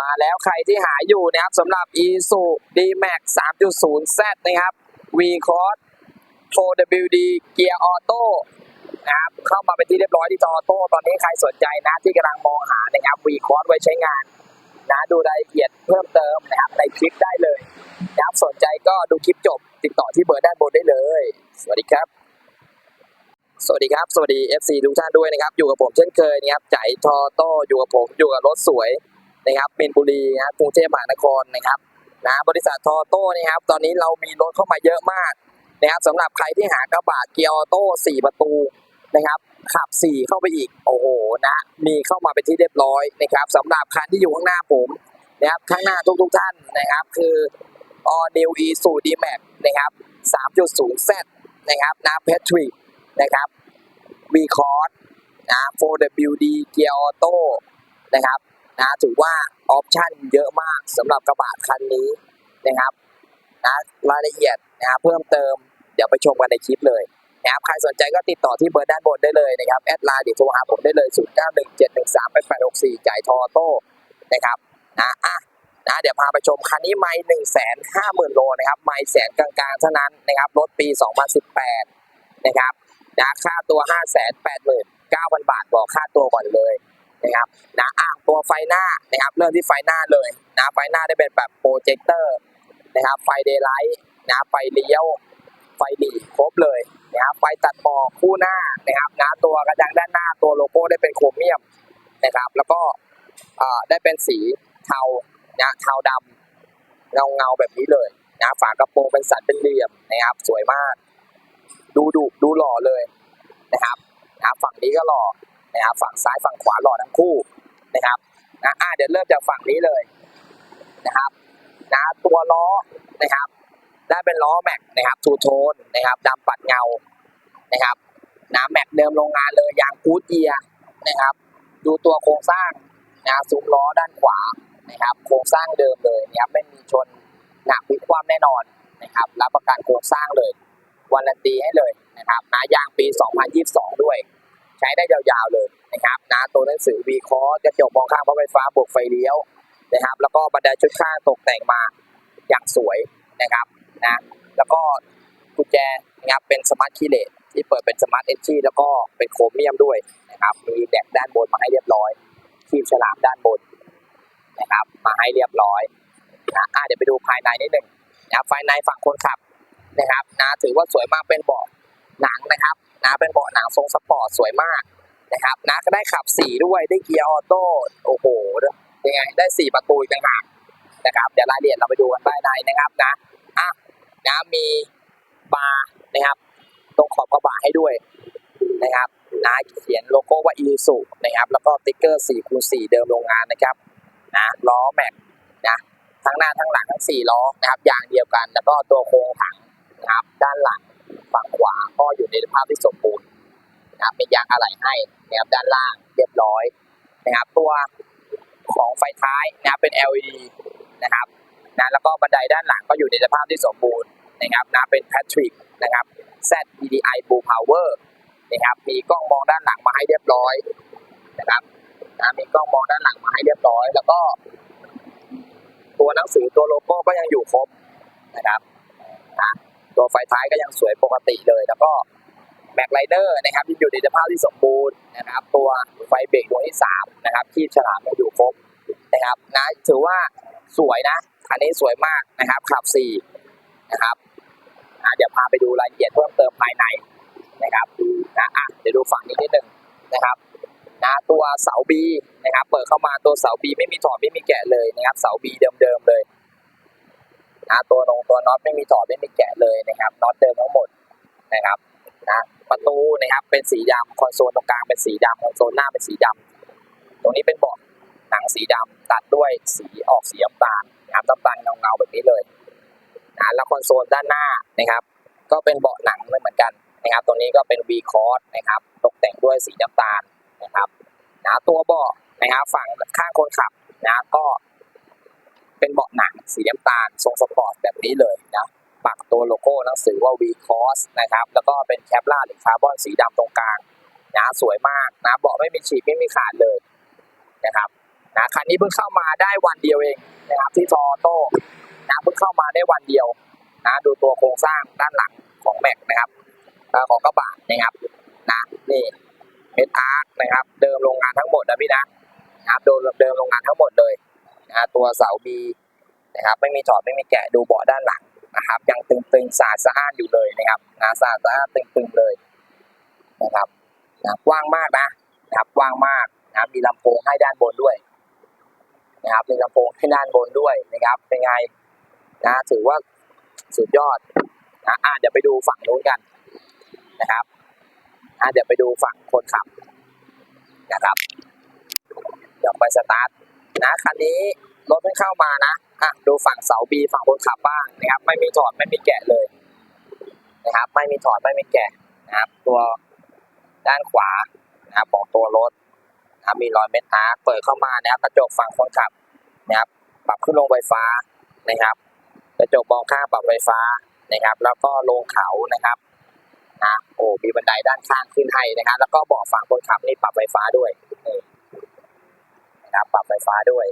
มาแล้วใครที่หาอยู่นะครับสำหรับ e s u D-Max 3.0 Z นะครับ V Cross 4WD Gear Auto นะครับเข้ามาเป็นที่เรียบร้อยที่จออโต้ตอนนี้ใครสนใจนะที่กำลังมองหานะครับ V Cross ไว้ใช้งานนะดูรายละเอียดเพิ่มเติมนะครับในคลิปได้เลยนะครับสนใจก็ดูคลิปจบ ติดต่อที่เบอร์ด้านบนได้เลย สวัสดีครับ สวัสดีครับ สวัสดี FC ทุกท่านด้วยนะครับ อยู่กับผมเช่นเคยนะครับใจทอโต้อยู่กับผมอยู่กับรถสวย นะครับเมนบุรีนะครับกรุงเทพมหานครนะครับนะบริษัททอโต้นะครับ ตอนนี้เรามีรถเข้ามาเยอะมากนะครับสำหรับใครที่หากระบะเกียร์ออโต้4ประตูนะครับ ขับ4เข้าไปอีกโอ้โหนะ มีเข้ามาเป็นที่เรียบร้อยนะครับสำหรับคันที่อยู่ข้างหน้าผมนะครับข้างหน้าทุกๆท่านนะครับ คือ All New Isuzu D-Max นะครับ 3.0Z นะครับนะ Patrick นะครับ V Cross นะ 4WD Gear Auto นะครับ นะถือว่าออปชั่นเยอะมากสำหรับกระบะคันนี้นะครับนะรายละเอียดนะเพิ่มเติมเดี๋ยวไปชมกันในคลิปเลยนะครับใครสนใจก็ติดต่อที่เบอร์ด้านบนได้เลยนะครับแอดไลน์เดี๋ยวโทรหาผมได้เลย 0 9 1 7 1 3 8 8 6 4จ่ายทอโต้นะครับนะอะนะเดี๋ยวพาไปชมคันนี้ไม่หนึ่งแสนห้าหมื่นโลนะครับไม่แสนกลางๆเท่านั้นนะครับรถปี 2018 นะครับนะค่าตัว 5 8 9 0 0 0 บาทบอกค่าตัวก่อนเลย นะครับนะอะตัวไฟหน้านะครับเริ่มที่ไฟหน้าเลยนะไฟหน้าได้เป็นแบบโปรเจคเตอร์นะครับไฟเดย์ไลท์นะไฟเลี้ยวไฟหลีครบเลยนะครับไฟตัดหมอกคู่หน้านะครับนะตัวกระจังด้านหน้าตัวโลโก้ได้เป็นโครเมียมนะครับ แล้วก็อ่อได้เป็นสีเทานะเทาดำเงาเงาๆแบบนี้เลยนะฝากระโปรงเป็นสันเป็นเหลี่ยมนะครับ สวยมาก ดูดุดูหล่อเลยนะครับนะฝั่งนี้ก็หล่อ นะครับฝั่งซ้ายฝั่งขวาหล่อทั้งคู่นะครับนะอะเดี๋ยวเริ่มจากฝั่งนี้เลยนะครับนะตัวล้อนะครับได้เป็นล้อแม็กนะครับทูโทนนะครับดำปัดเงานะครับนะแม็กเดิมโรงงานเลยยางกูดเอียนะครับ ดูตัวโครงสร้างนะซุ้มล้อด้านขวานะครับ โครงสร้างเดิมเลยนะครับไม่มีชนหนักพิกคว่ำแน่นอนนะครับรับประกันโครงสร้างเลยวันลันตีให้เลยนะครับนะยางปี 2022 ด้วย ใช้ได้ยาวๆเลยนะครับนะตัวหนังสือวีคอร์กระจกมองข้างพระไฟฟ้าบวกไฟเลี้ยวนะครับ แล้วก็บันไดชุดข้างตกแต่งมาอย่างสวยนะครับนะแล้วก็กุญแจนะครับเป็นสมาร์ทคีเลสที่เปิดเป็นสมาร์ทเอชแล้วก็เป็นโครเมียมด้วยนะครับมีแดกด้านบนมาให้เรียบร้อยคีบฉลามด้านบนนะครับ มาให้เรียบร้อยนะอะเดี๋ยวไปดูภายในนิดหนึ่งนะภายในฝั่งคนขับนะครับนะถือว่าสวยมากเป็นเบาะหนังนะครับ นะเป็นเบาะหนังทรงสปอร์ตสวยมากนะครับนะก็ได้ขับสี่ด้วยได้เกียร์ออโต้โอ้โหยังไงได้สี่ประตูต่างหากนะครับเดี๋ยวรายละเอียดเราไปดูกันภายในนะครับนะอะนะมีบาร์นะครับตรงขอบกระบะให้ด้วยนะครับนะเขียนโลโก้ว่า i s u นะครับแล้วก็ติ๊กเกอร์4คูณ4เดิมโรงงานนะครับนะล้อแม็กนะทั้งหน้าทั้งหลังทั้ง4ล้อนะครับยางเดียวกัน แล้วก็ตัวโครงถังนะครับด้านหลังฝั่งขวา ก็อยู่ในสภาพที่สมบูรณ์นะครับมียางอะไหล่ให้นะครับด้านล่างเรียบร้อยนะครับตัวของไฟท้ายนะครับเป็น LED นะครับนะแล้วก็บันไดด้านหลังก็อยู่ในสภาพที่สมบูรณ์นะครับนะเป็น Patrick นะครับ Z DDI Blue Power นะครับมีกล้องมองด้านหลังมาให้เรียบร้อยนะครับนะมีกล้องมองด้านหลังมาให้เรียบร้อย แล้วก็ ตัวหนังสือตัวโลโก้ก็ยังอยู่ครบนะครับนะ ตัวไฟท้ายก็ยังสวยปกติเลย แล้วก็แม็กไ i เดอร์นะครับที่อยู่ในสภาพที่สมบูรณ์นะครับ ตัวไฟเบรกดวงที่สามนะครับที่ฉลามอยู่ครบนะครับนะถือว่าสวยนะคันนี้สวยมากนะครับขับสี่นะครับอะเดี๋ยวพาไปดูรายละเอียดเพิ่มเติมภายในนะครับนะอะเดี๋ยวดูฝั่งนี้นิดหนึ่งนะครับนะตัวเสาบีนะครับ เปิดเข้ามาตัวเสาบีไม่มีถอดไม่มีแกะเลยนะครับ เสาบีเดิมๆเลย นะตัวนงตัวน็อตไม่มีถอดไม่มีแกะเลยนะครับน็อตเดิมทั้งหมดนะครับนะประตูนะครับเป็นสีดำคอนโซลตรงกลางเป็นสีดำคอนโซลหน้าเป็นสีดำตรงนี้เป็นเบาะหนังสีดำตัดด้วยสีออกสีน้ำตาลนะครับน้ำตาลเงาๆแบบนี้เลยนะแล้วคอนโซลด้านหน้านะครับ ก็เป็นเบาะหนังเหมือนกันนะครับ ตรงนี้ก็เป็น V Cross นะครับ ตกแต่งด้วยสีน้ำตาลนะครับนะตัวเบาะนะครับฝั่งข้างคนขับนะก็ เป็นเบาะหนังสีน้ำตาลทรงสปอร์ตแบบนี้เลยนะปักตัวโลโก้หนังสือว่า V Cross นะครับ แล้วก็เป็นแคปลาหรือคาร์บอนสีดำตรงกลางนะสวยมากนะเบาะไม่มีฉีกไม่มีขาดเลยนะครับนะคันนี้เพิ่งเข้ามาได้วันเดียวเองนะครับที่ทอโต้นะเพิ่งเข้ามาได้วันเดียวนะดูตัวโครงสร้างด้านหลังของแม็กนะครับของกระบะนะครับนะนี่เอสอาร์นะครับ เดิมโรงงานทั้งหมดนะพี่นะนะครับเดิมเดิมโรงงานทั้งหมดเลย นะตัวเสาบีนะครับไม่มีถอดไม่มีแกะดูเบาะด้านหลังนะครับ ยังตึงๆสะอาดสะอานอยู่เลยนะครับนะสะอาดสะอานตึงๆเลยนะครับนะกว้างมากนะนะครับกว้างมากนะมีลำโพงให้ด้านบนด้วยนะครับมีลำโพงให้ด้านบนด้วยนะครับ เป็นไงนะถือว่าสุดยอดนะอะเดี๋ยวไปดูฝั่งนู้นกันนะครับอะเดี๋ยวไปดูฝั่งคนขับนะครับ เดี๋ยวไปสตาร์ท นะคันนี้รถเพิ่งเข้ามานะอะดูฝั่งเสาบีฝั่งคนขับบ้างนะครับ ไม่มีถอดไม่มีแกะเลยนะครับ ไม่มีถอดไม่มีแกะนะครับ ตัวด้านขวานะครับของตัวรถนะครับมีรอยเม็ดอาร์เปิดเข้ามานะครับกระจกฝั่งคนขับนะครับ ปรับขึ้นลงไฟฟ้านะครับ กระจกมองข้างปรับไฟฟ้านะครับ แล้วก็ลงเขานะครับนะโอ้มีบันไดด้านข้างขึ้นให้นะครับ แล้วก็เบาะฝั่งคนขับนี่ปรับไฟฟ้าด้วย นะครับ ปรับไฟฟ้าด้วย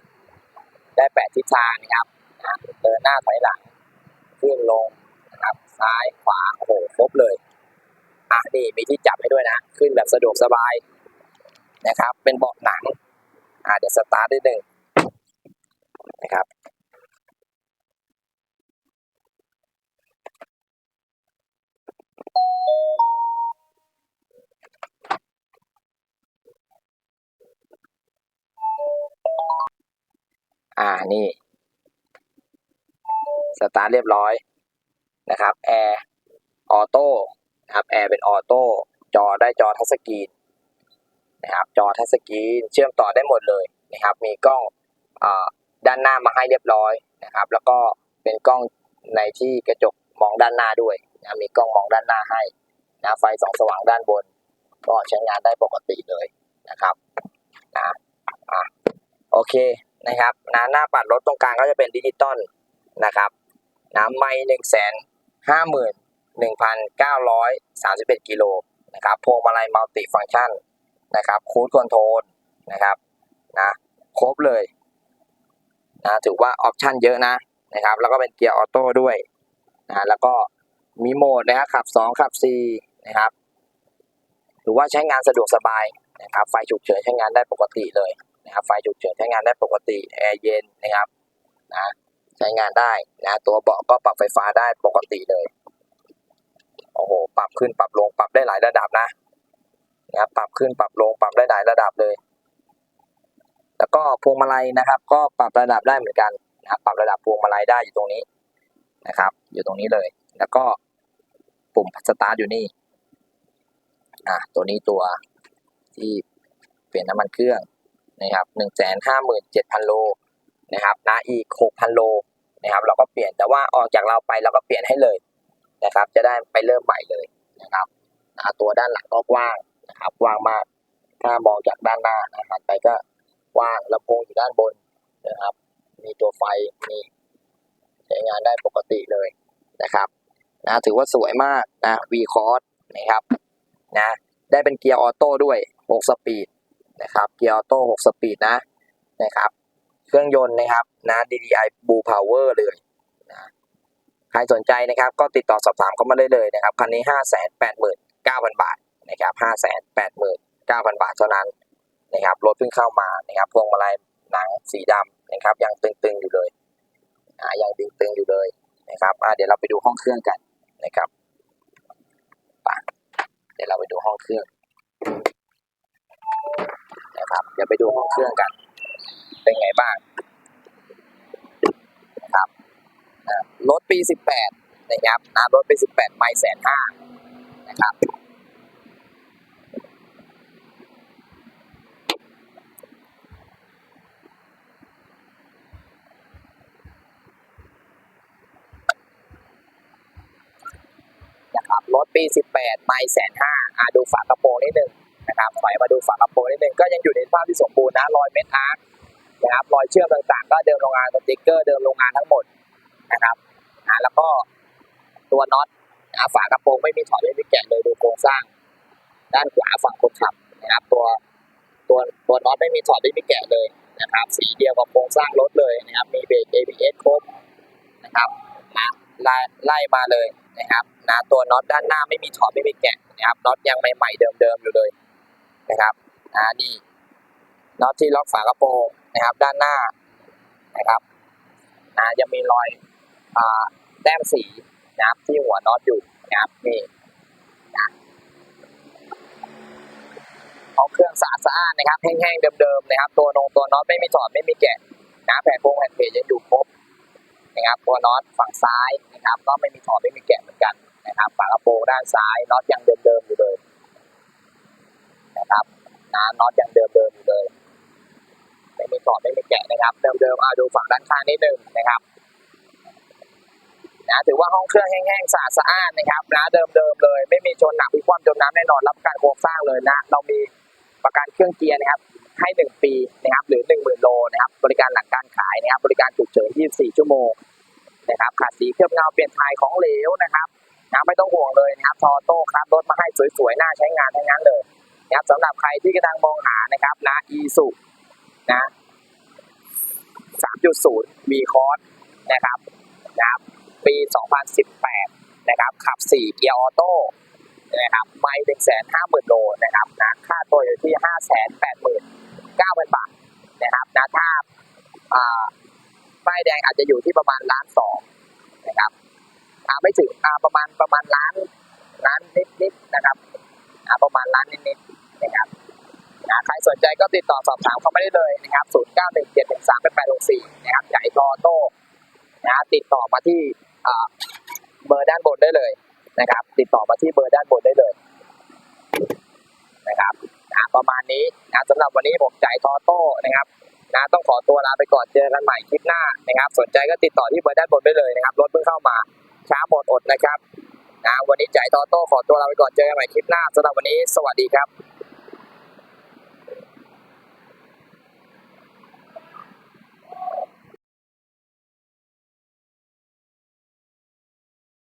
ได้แปดทิศทางนะครับนะเดินหน้าถอยหลัง ขึ้นลงนะครับ ซ้ายขวาโอ้โหครบเลยอะนี่มีที่จับให้ด้วยนะ ขึ้นแบบสะดวกสบายนะครับ เป็นเบาะหนังอ่าเดี๋ยวสตาร์ทได้หนึ่งนะครับ นี่ สตาร์ทเรียบร้อยนะครับแอร์ออโต้นะครับแอร์เป็นออโต้จอได้จอทัชสกรีนนะครับจอทัชสกรีนเชื่อมต่อได้หมดเลยนะครับ มีกล้องอด้านหน้ามาให้เรียบร้อยนะครับ แล้วก็เป็นกล้องในที่กระจกมองด้านหน้าด้วยนะมีกล้องมองด้านหน้าให้นะไฟสองสว่างด้านบน ก็ใช้งานได้ปกติเลยนะครับนะอะโอเค นะครับนะหน้าปัดรถตรงกลางก็จะเป็นดิจิตอลนะครับนะไม่หนึ่งแสนห้าหมื่นหนึ่งพันเก้าร้อยสามสิบเอ็ดกิโลนะครับพวงมาลัยมัลติฟังก์ชันนะครับคูดคอนโทรลนะครับนะครบเลยนะถือว่าออปชันเยอะนะนะครับแล้วก็เป็นเกียร์ออโต้ด้วยนะแล้วก็มีโหมดนะครับขับ 2 ขับ4นะครับถือว่าใช้งานสะดวกสบาย นะครับไฟฉุกเฉินใช้งานได้ปกติเลยนะครับไฟฉุกเฉินใช้งานได้ปกติแอร์เย็นนะครับนะใช้งานได้นะตัวเบาะก็ปรับไฟฟ้าได้ปกติเลยโอ้โหปรับขึ้นปรับลงปรับได้หลายระดับนะนะครับปรับขึ้นปรับลงปรับได้หลายระดับเลย แล้วก็พวงมาลัยนะครับ ก็ปรับระดับได้เหมือนกันนะครับปรับระดับพวงมาลัยได้อยู่ตรงนี้นะครับ อยู่ตรงนี้เลย แล้วก็ปุ่มสตาร์ทอยู่นี่อะตัวนี้ตัว ที่เปลี่ยนน้ำมันเครื่องนะครับหนึ่งแสนห้าหมื่นเจ็ดพันโลนะครับนะอีกหกพันโลนะครับ เราก็เปลี่ยนแต่ว่าออกจากเราไปเราก็เปลี่ยนให้เลยนะครับ จะได้ไปเริ่มใหม่เลยนะครับนะตัวด้านหลังก็กว้างนะครับกว้างมาก ถ้ามองจากด้านหน้านะหันไปก็กว้างลำโพงอยู่ด้านบนนะครับ มีตัวไฟมีใช้งานได้ปกติเลยนะครับนะถือว่าสวยมากนะ V Cross นะครับนะได้เป็นเกียร์ออโต้ด้วย 6 สปีดนะครับเกียร์ออโต้6สปีดนะนะครับ เครื่องยนต์นะครับนะ DDI Blue Power เลยนะใครสนใจนะครับ ก็ติดต่อสอบถามเข้ามาได้เลยนะครับคันนี้ 589,000 บาทนะครับห้าแสนแปดหมื่นเก้าพันบาทเท่านั้นนะครับรถเพิ่งเข้ามานะครับพวงมาลัยหนังสีดำนะครับยังตึงๆอยู่เลยอ่ายังตึงๆอยู่เลยนะครับอ่าเดี๋ยวเราไปดูห้องเครื่องกันนะครับเดี๋ยวเราไปดูห้องเครื่อง นะครับ เดี๋ยวไปดูห้องเครื่องกัน เป็นไงบ้างนะครับรถปีสิบแปดนะครับอ่ารถปีสิบแปดไม่แสนห้านะครับนะครับรถปี 18 ไม่แสนห้าอาดูฝากระโปรงนิดนึง นะครับถอยมาดูฝากระโปรงนิดนึงก็ยังอยู่ในสภาพที่สมบูรณ์นะรอยเม็ดอาร์คนะครับรอยเชื่อมต่างๆ ก็เดิมโรงงานสติ๊กเกอร์เดิมโรงงานทั้งหมดนะครับอ่าแล้วก็ตัวน็อตอ่าฝากระโปรงไม่มีถอดไม่มีแกะเลยดูโครงสร้าง ด้านขวาฝั่งคนขับนะครับ ตัวตัวตัวน็อตไม่มีถอดไม่มีแกะเลยนะครับ สีเดียวกับโครงสร้างรถเลยนะครับ มีเบรก ABS ครบนะครับนะไล่ไล่มาเลยนะครับนะตัวน็อตด้านหน้าไม่มีถอดไม่มีแกะนะครับน็อตยังใหม่ๆเดิมๆอยู่เลย นะครับอ่านี่น็อตที่ล็อกฝากระโปรงนะครับ ด้านหน้านะครับนะยังมีรอยอ่าแต้มสีนะครับที่หัวน็อตอยู่นะครับนี่เอาเครื่องสะอาดสะอาดนะครับแห้งๆเดิมๆนะครับ ตัวนงตัวน็อตไม่มีถอดไม่มีแกะนะแผ่นโครงแผ่นเพจยังอยู่ครบนะครับ ตัวน็อตฝั่งซ้ายนะครับ ก็ไม่มีถอดไม่มีแกะเหมือนกันนะครับฝากระโปรงด้านซ้ายน็อตยังเดิมๆอยู่เลย นะครับนะน็อตยังเดิมๆอยู่เลย ไม่มีถอดไม่มีแกะนะครับ เดิมๆอะดูฝั่งด้านข้างนิดนึงนะครับนะถือว่าห้องเครื่องแห้งๆสะอาดสะอาดนะครับนะเดิมๆเลย ไม่มีชนหนักพิความจมน้ำแน่นอนรับประการโครงสร้างเลยนะ เรามีประกันเครื่องเกียร์นะครับ ให้หนึ่งปีนะครับ หรือหนึ่งหมื่นโลนะครับ บริการหลังการขายนะครับ บริการฉุกเฉิน 24 ชั่วโมงนะครับขาดสีเคลือบเงาเปลี่ยนทายของเหลวนะครับนะไม่ต้องห่วงเลยนะครับทอโต้ครับรถมาให้สวยๆน่าใช้งานทั้งนั้นเลย นะครับสำหรับใครที่กำลังมองหานะครับนะอีสุนะ3.0 V Cross นะครับนะครับ ปี 2018 นะครับ ขับ 4 เกียร์ออโต้นะครับไม่1 5 0 0 0 0โลนะครับนะค่าตัวอยู่ที่589,000บาทนะครับนะถ้าอ่าป้ายแดงอาจจะอยู่ที่ประมาณล้านสองนะครับอ่าไม่ถึงอ่าประมาณประมาณล้านล้านนิดๆนะครับ อ่าประมาณล้านนิดๆนะครับนะใครสนใจก็ติดต่อสอบถามเข้ามาได้เลยนะครับ0 9 1 7 1 3 8 6 4นะครับใหญ่ทอโต้นะติดต่อมาที่เบอร์ด้านบนได้เลยนะครับ ติดต่อมาที่เบอร์ด้านบนได้เลยนะครับนะประมาณนี้นะสำหรับวันนี้ผมจ่ายทอโต้นะครับนะต้องขอตัวลาไปก่อนเจอกันใหม่คลิปหน้านะครับ สนใจก็ติดต่อที่เบอร์ด้านบนได้เลยนะครับรถเพิ่งเข้ามาช้าหมดอดนะครับ นะวันนี้จ่ายทอโต้ขอตัวลาไปก่อนเจอกันใหม่คลิปหน้าสำหรับวันนี้สวัสดีครับ